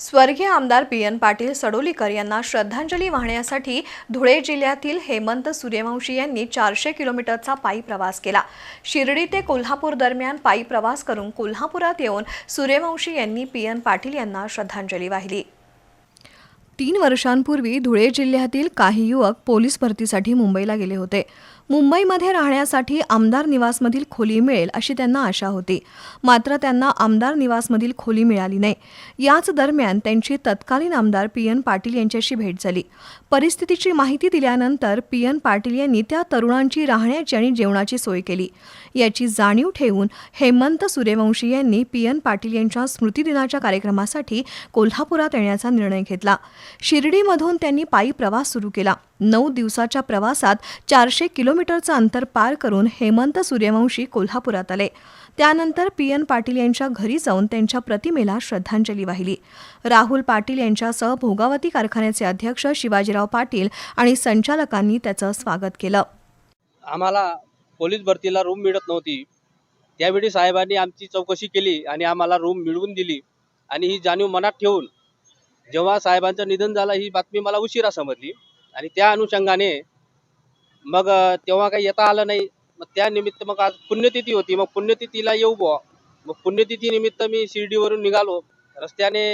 स्वर्गीय आमदार P N Patil Sadolikar यांना श्रद्धांजली वाहण्यासाठी धुळे जिल्ह्यातील हेमंत सूर्यवंशी यांनी चारशे किलोमीटरचा पायी प्रवास केला. शिर्डी ते कोल्हापूर दरम्यान पायी प्रवास करून कोल्हापुरात येऊन सूर्यवंशी यांनी पी एन पाटील यांना श्रद्धांजली वाहिली. तीन वर्षांपूर्वी धुळे जिल्ह्यातील काही युवक पोलीस भरतीसाठी मुंबईला गेले होते. मुंबईमध्ये राहण्यासाठी आमदार निवासमधील खोली मिळेल अशी त्यांना आशा होती. मात्र त्यांना आमदार निवासमधील खोली मिळाली नाही. याच दरम्यान त्यांची तत्कालीन आमदार पी एन पाटील यांच्याशी भेट झाली. परिस्थितीची माहिती दिल्यानंतर पी एन पाटील यांनी त्या तरुणांची राहण्याची आणि जेवणाची सोय केली. याची जाणीव ठेवून हेमंत सूर्यवंशी यांनी पी एन पाटील यांच्या स्मृतिदिनाच्या कार्यक्रमासाठी कोल्हापुरात येण्याचा निर्णय घेतला. शिर्डीमधून त्यांनी पायी प्रवास सुरू केला. नऊ दिवसाच्या प्रवासात चारशे किलोमीटरचं अंतर पार करून हेमंत सूर्यवंशी कोल्हापुरात आले. त्यानंतर पी एन पाटील यांच्या घरी जाऊन त्यांच्या प्रतिमेला श्रद्धांजली वाहिली. राहुल पाटील यांच्यासह भोगावती कारखान्याचे अध्यक्ष शिवाजीराव पाटील आणि संचालकांनी त्याचं स्वागत केलं. आम्हाला पोलीस भरतीला रूम मिळत नव्हती. त्यावेळी साहेबांनी आमची चौकशी केली आणि आम्हाला रूम मिळवून दिली आणि ही जाणीव मनात ठेवून जेव्हा साहेबांचं निधन झालं ही बातमी मला उशिरा समजली. आणि त्या अनुषंगाने मग तेव्हा काही येता आलं नाही. मग त्या निमित्त मग आज पुण्यतिथी होती. मग पुण्यतिथीला येऊ बुवा. मग पुण्यतिथी निमित्त मी शिर्डीवरून निघालो. रस्त्याने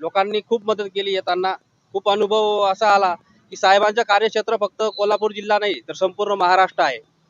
लोकांनी खूप मदत केली येताना. खूप अनुभव असा आला की साहेबांचं कार्यक्षेत्र फक्त कोल्हापूर जिल्हा नाही तर संपूर्ण महाराष्ट्र आहे.